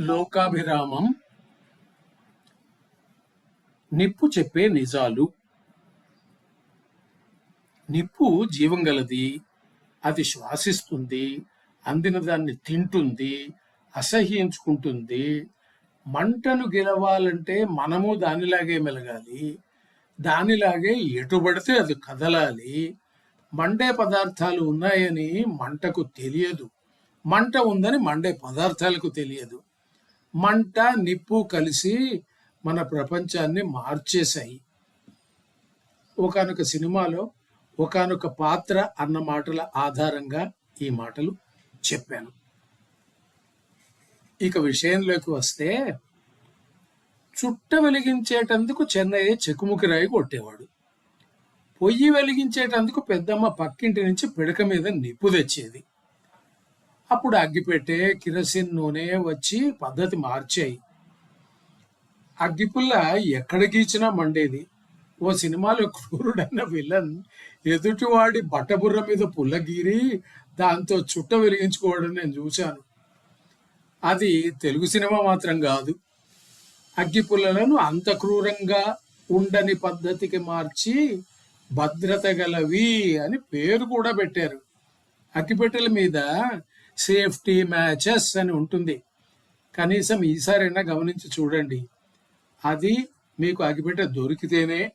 లోకాభిరామం నిప్పు చెప్పే నిజాలు. నిప్పు జీవం గలది అది శ్వాసిస్తుంది అందిన దాన్ని తింటుంది అసహ్యించుకుంటుంది. మంటను గెలవాలంటే మనము దానిలాగే మెలగాలి దానిలాగే ఎటుబడితే అది కదలాలి. మండే పదార్థాలు ఉన్నాయని మంటకు తెలియదు. మంట ఉందని మండే పదార్థాలకు తెలియదు. మంట నిప్పు కలిసి మన ప్రపంచాన్ని మార్చేశాయి. ఒకానొక సినిమాలో ఒకానొక పాత్ర అన్న మాటల ఆధారంగా ఈ మాటలు చెప్పాను. ఇక విషయంలోకి వస్తే చుట్ట వెలిగించేటందుకు చెన్నయ్య చెక్కుముకిరాయి కొట్టేవాడు. పొయ్యి వెలిగించేటందుకు పెద్దమ్మ పక్కింటి నుంచి పిడక మీద నిప్పు తెచ్చేది. అప్పుడు అగ్గిపెట్టే కిరసిన్ నూనె వచ్చి పద్ధతి మార్చాయి. అగ్గిపుల్ల ఎక్కడ గీచినా మండేది. ఓ సినిమాలో క్రూరుడన్న విలన్ ఎదుటివాడి బట్టబుర్ర మీద పుల్ల గీరి దాంతో చుట్ట వెలిగించుకోవడం నేను చూశాను. అది తెలుగు సినిమా మాత్రం కాదు. అగ్గిపుల్లలను అంత క్రూరంగా ఉండని పద్ధతికి మార్చి భద్రత గలవి అని పేరు కూడా పెట్టారు. అగ్గిపెట్టెల మీద సేఫ్టీ మ్యాచెస్ అని ఉంటుంది. కనీసం ఈసారైనా గమనించి చూడండి. అది మీకు అగిపెట్ట దొరికితేనే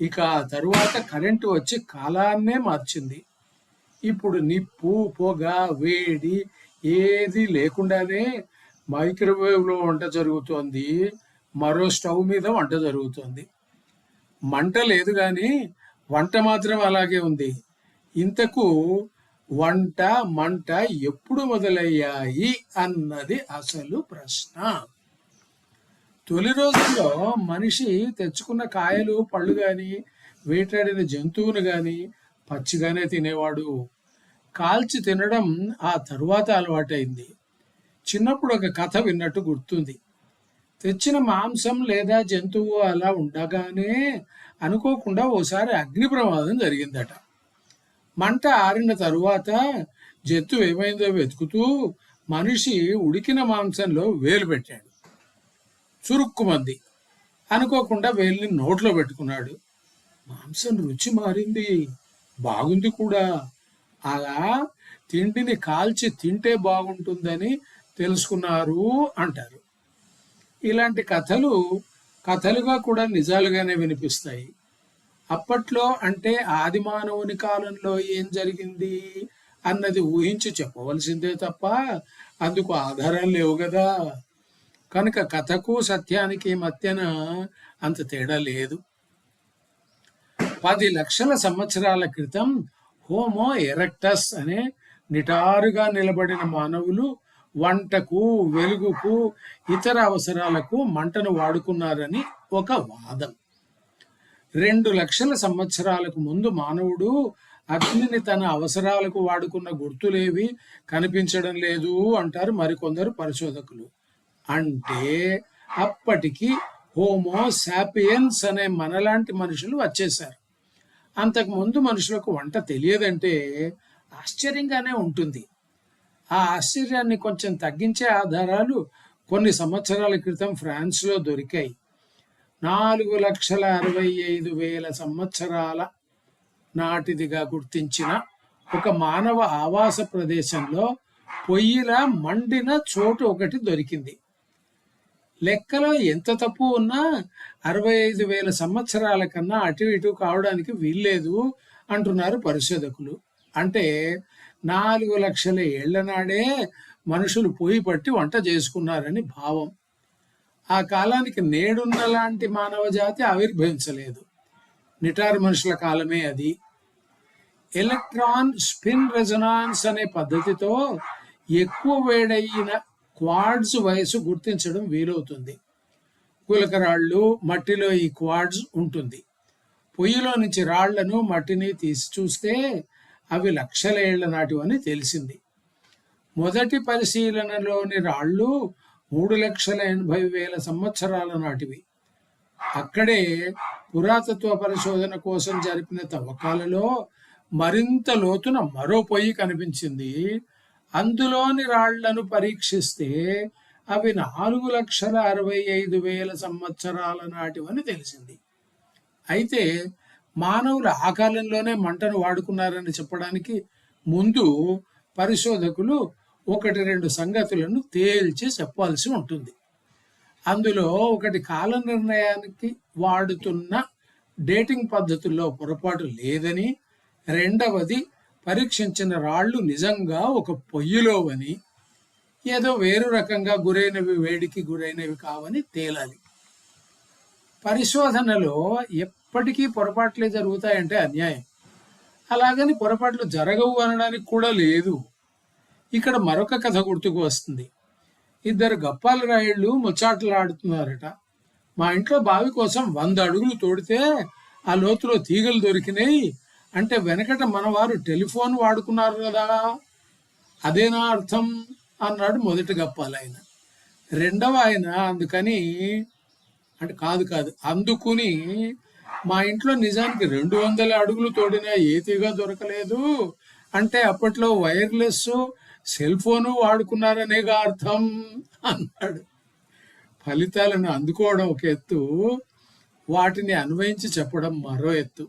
ఇక ఆ తరువాత కరెంటు వచ్చి కాలాన్నే మార్చింది. ఇప్పుడు నిప్పు పొగ వేడి ఏది లేకుండానే మైక్రోవేవ్లో వంట జరుగుతోంది. మరో స్టవ్ మీద వంట జరుగుతోంది. మంట లేదు కానీ వంట మాత్రం అలాగే ఉంది. ఇంతకు వంట మంట ఎప్పుడు మొదలయ్యాయి అన్నది అసలు ప్రశ్న. తొలి రోజుల్లో మనిషి తెచ్చుకున్న కాయలు పళ్ళు కానీ వేటాడిన జంతువును కానీ పచ్చిగానే తినేవాడు. కాల్చి తినడం ఆ తరువాత అలవాటైంది. చిన్నప్పుడు ఒక కథ విన్నట్టు గుర్తుంది. తెచ్చిన మాంసం లేదా జంతువు అలా ఉండగానే అనుకోకుండా ఓసారి అగ్ని ప్రమాదం జరిగిందట. మంట ఆరిన తరువాత జంతు ఏమైందో వెతుకుతూ మనిషి ఉడికిన మాంసంలో వేలు పెట్టాడు. చురుక్కుమంది అనుకోకుండా వేలిని నోట్లో పెట్టుకున్నాడు. మాంసం రుచి మారింది. బాగుంది కూడా. అలా తిండిని కాల్చి తింటే బాగుంటుందని తెలుసుకున్నారు అంటారు. ఇలాంటి కథలు కథలుగా కూడా నిజాలుగానే వినిపిస్తాయి. అప్పట్లో అంటే ఆది మానవుని కాలంలో ఏం జరిగింది అన్నది ఊహించి చెప్పవలసిందే తప్ప అందుకు ఆధారాలు లేవు కదా. కనుక కథకు సత్యానికి మధ్యన అంత తేడా లేదు. పది లక్షల సంవత్సరాల క్రితం హోమో ఎరెక్టస్ అనే నిటారుగా నిలబడిన మానవులు వంటకు వెలుగుకు ఇతర అవసరాలకు మంటను వాడుకున్నారని ఒక వాదం. రెండు లక్షల సంవత్సరాలకు ముందు మానవుడు అగ్నిని తన అవసరాలకు వాడుకున్న గుర్తులేవి కనిపించడం లేదు అంటారు మరికొందరు పరిశోధకులు. అంటే అప్పటికి హోమో సాపియన్స్ అనే మనలాంటి మనుషులు వచ్చేసారు అంతకు ముందు మనుషులకు వంట తెలియదంటే ఆశ్చర్యంగానే ఉంటుంది. ఆ ఆశ్చర్యాన్ని కొంచెం తగ్గించే ఆధారాలు కొన్ని సంవత్సరాల క్రితం ఫ్రాన్స్లో దొరికాయి. నాలుగు లక్షల అరవై ఐదు వేల సంవత్సరాల నాటిదిగా గుర్తించిన ఒక మానవ ఆవాస ప్రదేశంలో పొయ్యిల మండిన చోటు ఒకటి దొరికింది. లెక్కలో ఎంత తప్పు ఉన్నా అరవై ఐదు వేల సంవత్సరాల కన్నా అటు ఇటు కావడానికి వీల్లేదు అంటున్నారు పరిశోధకులు. అంటే నాలుగు లక్షల ఏళ్ళ నాడే మనుషులు పొయ్యి పట్టి వంట చేసుకున్నారని భావం. ఆ కాలానికి నేడున్న లాంటి మానవ జాతి ఆవిర్భవించలేదు. నిటారు మనుషుల కాలమే అది. ఎలక్ట్రాన్ స్పిన్ రెజనాన్స్ అనే పద్ధతితో ఎక్కువ వేడయిన క్వాడ్స్ వయసు గుర్తించడం వీలవుతుంది. గులకరాళ్ళు మట్టిలో ఈ క్వాడ్స్ ఉంటుంది. పొయ్యిలో నుంచి రాళ్ళను మట్టిని తీసి చూస్తే అవి లక్షల ఏళ్ళ నాటివని తెలిసింది. మొదటి పరిశీలనలోని రాళ్ళు మూడు లక్షల ఎనభై వేల సంవత్సరాల నాటివి. అక్కడే పురాతత్వ పరిశోధన కోసం జరిపిన తవ్వకాలలో మరింత లోతున మరో పొయ్యి కనిపించింది. అందులోని రాళ్ళను పరీక్షిస్తే అవి నాలుగు లక్షల అరవై ఐదు వేల సంవత్సరాల నాటివని తెలిసింది. అయితే మానవులు ఆ కాలంలోనే మంటను వాడుకున్నారని చెప్పడానికి ముందు పరిశోధకులు ఒకటి రెండు సంగతులను తేల్చి చెప్పాల్సి ఉంటుంది. అందులో ఒకటి కాల నిర్ణయానికి వాడుతున్న డేటింగ్ పద్ధతుల్లో పొరపాటు లేదని రెండవది పరీక్షించిన రాళ్ళు నిజంగా ఒక పొయ్యిలోవని ఏదో వేరు రకంగా గురైనవి వేడికి గురైనవి కావని తేలాలి. పరిశోధనలో ఎప్పటికీ పొరపాట్లే జరుగుతాయంటే అన్యాయం. అలాగని పొరపాట్లు జరగవు అనడానికి కూడా లేదు. ఇక్కడ మరొక కథ గుర్తుకు వస్తుంది. ఇద్దరు గప్పాల రాయుళ్ళు ముచ్చాటలాడుతున్నారట. మా ఇంట్లో బావి కోసం వంద అడుగులు తోడితే ఆ లోతులో తీగలు దొరికినాయి అంటే వెనకట మనవారు టెలిఫోన్ వాడుకున్నారు కదా. అదేనా అర్థం? అన్నాడు మొదటి గప్పాలు ఆయన రెండవ ఆయన అందుకని అంటే కాదు కాదు అందుకుని మా ఇంట్లో నిజానికి రెండు వందల అడుగులు తోడినా ఏ తీగ దొరకలేదు. అంటే అప్పట్లో వైర్లెస్ సెల్ ఫోను వాడుకున్నారనేగా అర్థం అన్నాడు. ఫలితాలను అందుకోవడం ఒక ఎత్తు వాటిని అన్వయించి చెప్పడం మరో ఎత్తు.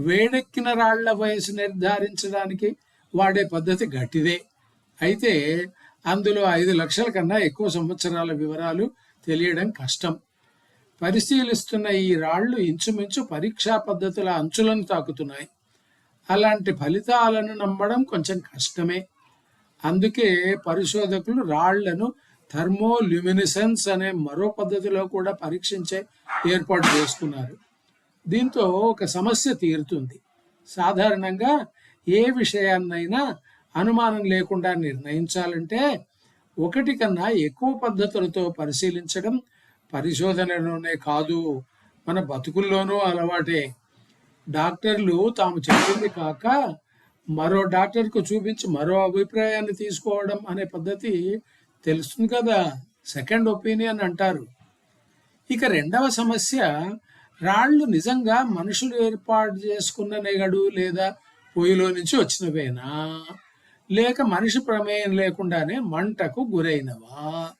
వేడెక్కిన రాళ్ళ వయసు నిర్ధారించడానికి వాడే పద్ధతి గట్టిదే. అయితే అందులో ఐదు లక్షల కన్నా ఎక్కువ సంవత్సరాల వివరాలు తెలియడం కష్టం. పరిశీలిస్తున్న ఈ రాళ్ళు ఇంచుమించు పరీక్షా పద్ధతుల అంచులను తాకుతున్నాయి. అలాంటి ఫలితాలను నమ్మడం కొంచెం కష్టమే. అందుకే పరిశోధకులు రాళ్ళను థర్మోల్యూమినిసెన్స్ అనే మరో పద్ధతిలో కూడా పరీక్షించే ఏర్పాటు చేసుకున్నారు. దీంతో ఒక సమస్య తీరుతుంది. సాధారణంగా ఏ విషయాన్నైనా అనుమానం లేకుండా నిర్ణయించాలంటే ఒకటి కన్నా ఎక్కువ పద్ధతులతో పరిశీలించడం పరిశోధనలోనే కాదు మన బతుకుల్లోనూ అలవాటే. డాక్టర్లు తాము చెప్పింది కాక మరో డాక్టర్కు చూపించి మరో అభిప్రాయాన్ని తీసుకోవడం అనే పద్ధతి తెలుస్తుంది కదా. సెకండ్ ఒపీనియన్ అంటారు. ఇక రెండవ సమస్య రాళ్ళు నిజంగా మనుషులు ఏర్పాటు చేసుకున్న నెగడు లేదా పొయ్యిలో నుంచి వచ్చినవేనా? లేక మనిషి ప్రమేయం లేకుండానే మంటకు గురైనవా?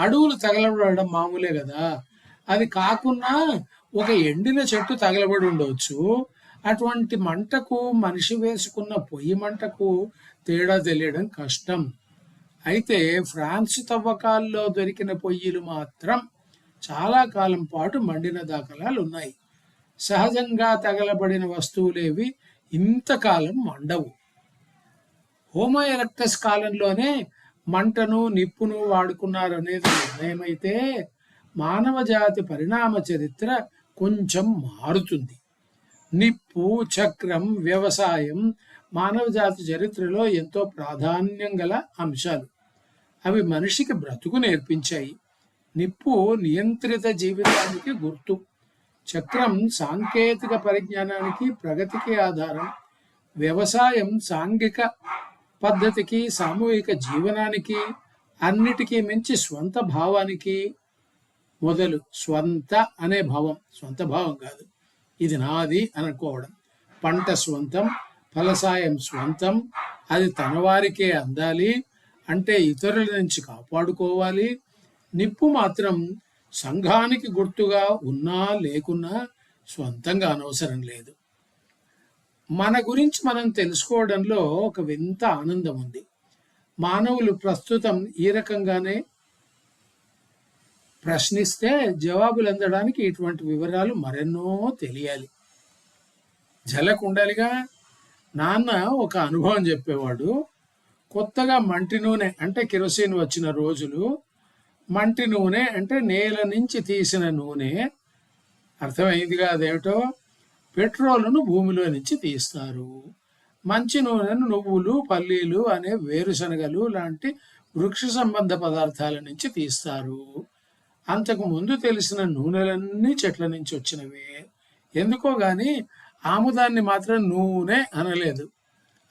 అడవులు తగలబడడం మామూలే కదా. అది కాకుండా ఒక ఎండిన చెట్టు తగలబడి ఉండవచ్చు అటువంటి మంటకు మనిషి వేసుకున్న పొయ్యి మంటకు తేడా తెలియడం కష్టం. అయితే ఫ్రాన్స్ తవ్వకాల్లో దొరికిన పొయ్యిలు మాత్రం చాలా కాలం పాటు మండిన దాఖలాలు ఉన్నాయి సహజంగా తగలబడిన వస్తువులేవి ఇంతకాలం మండవు. హోమో ఎలక్టస్ కాలంలోనే మంటను నిప్పును వాడుకున్నారనేది నిర్ణయమైతే మానవ జాతి పరిణామ చరిత్ర కొంచెం మారుతుంది. నిప్పు చక్రం వ్యవసాయం మానవజాతి చరిత్రలో ఎంతో ప్రాధాన్యం గల అంశాలు. అవి మనిషికి బ్రతుకు నేర్పించాయి. నిప్పు నియంత్రిత జీవితానికి గుర్తు. చక్రం సాంకేతిక పరిజ్ఞానానికి ప్రగతికి ఆధారం. వ్యవసాయం సాంఘిక పద్ధతికి సామూహిక జీవనానికి అన్నిటికీ మించి స్వంత భావానికి మొదలు. స్వంత అనే భావం. స్వంత భావం కాదు. ఇది నాది అనుకోవడం. పంట స్వంతం ఫలసాయం స్వంతం అది తన వారికే అందాలి అంటే ఇతరుల నుంచి కాపాడుకోవాలి. నిప్పు మాత్రం సంఘానికి గుర్తుగా ఉన్నా లేకున్నా స్వంతంగా అనవసరం లేదు. మన గురించి మనం తెలుసుకోవడంలో ఒక వింత ఆనందం ఉంది. మానవులు ప్రస్తుతం ఈ రకంగానే ప్రశ్నిస్తే జవాబులు అందడానికి ఇటువంటి వివరాలు మరెన్నో తెలియాలి. జలకుండలిగా నాన్న ఒక అనుభవం చెప్పేవాడు. కొత్తగా మంటి నూనె అంటే కిరోసిన్ వచ్చిన రోజులు మంటి నూనె అంటే నేల నుంచి తీసిన నూనె. అర్థమైందిగా అదేమిటో? పెట్రోల్ను భూమిలో నుంచి తీస్తారు. మంచి నూనెను నువ్వులు పల్లీలు అనే వేరుశనగలు లాంటి వృక్ష సంబంధ పదార్థాల నుంచి తీస్తారు. అంతకు ముందు తెలిసిన నూనెలన్నీ చెట్ల నుంచి వచ్చినవే. ఎందుకో గాని ఆముదాన్ని మాత్రం నూనె అనలేదు.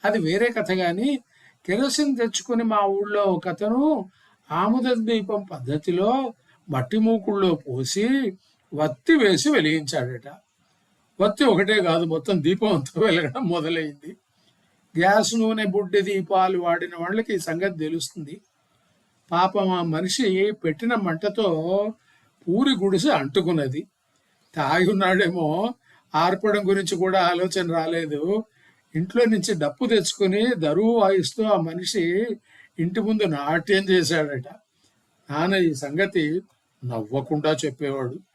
అది వేరే కథ గాని కెరోసిన్ తెచ్చుకుని మా ఊళ్ళో ఒక అతను ఆముద దీపం పద్ధతిలో మట్టి మూకుళ్ళో పోసి వత్తి వేసి వెలిగించాడట. వత్తి ఒకటే కాదు మొత్తం దీపం అంతా వెలగడం మొదలైంది. గ్యాస్ నూనె బుడ్డి దీపాలు వాడిన వాళ్ళకి ఈ సంగతి తెలుస్తుంది. పాపం ఆ మనిషి పెట్టిన మంటతో పూరి గుడిసె అంటుకున్నది. తాగి ఉన్నాడేమో ఆర్పడం గురించి కూడా ఆలోచన రాలేదు. ఇంట్లో నుంచి డప్పు తెచ్చుకుని దరువు వాయిస్తూ ఆ మనిషి ఇంటి ముందు నాట్యం చేశాడట. నాన్న ఈ సంగతి నవ్వకుండా చెప్పేవాడు.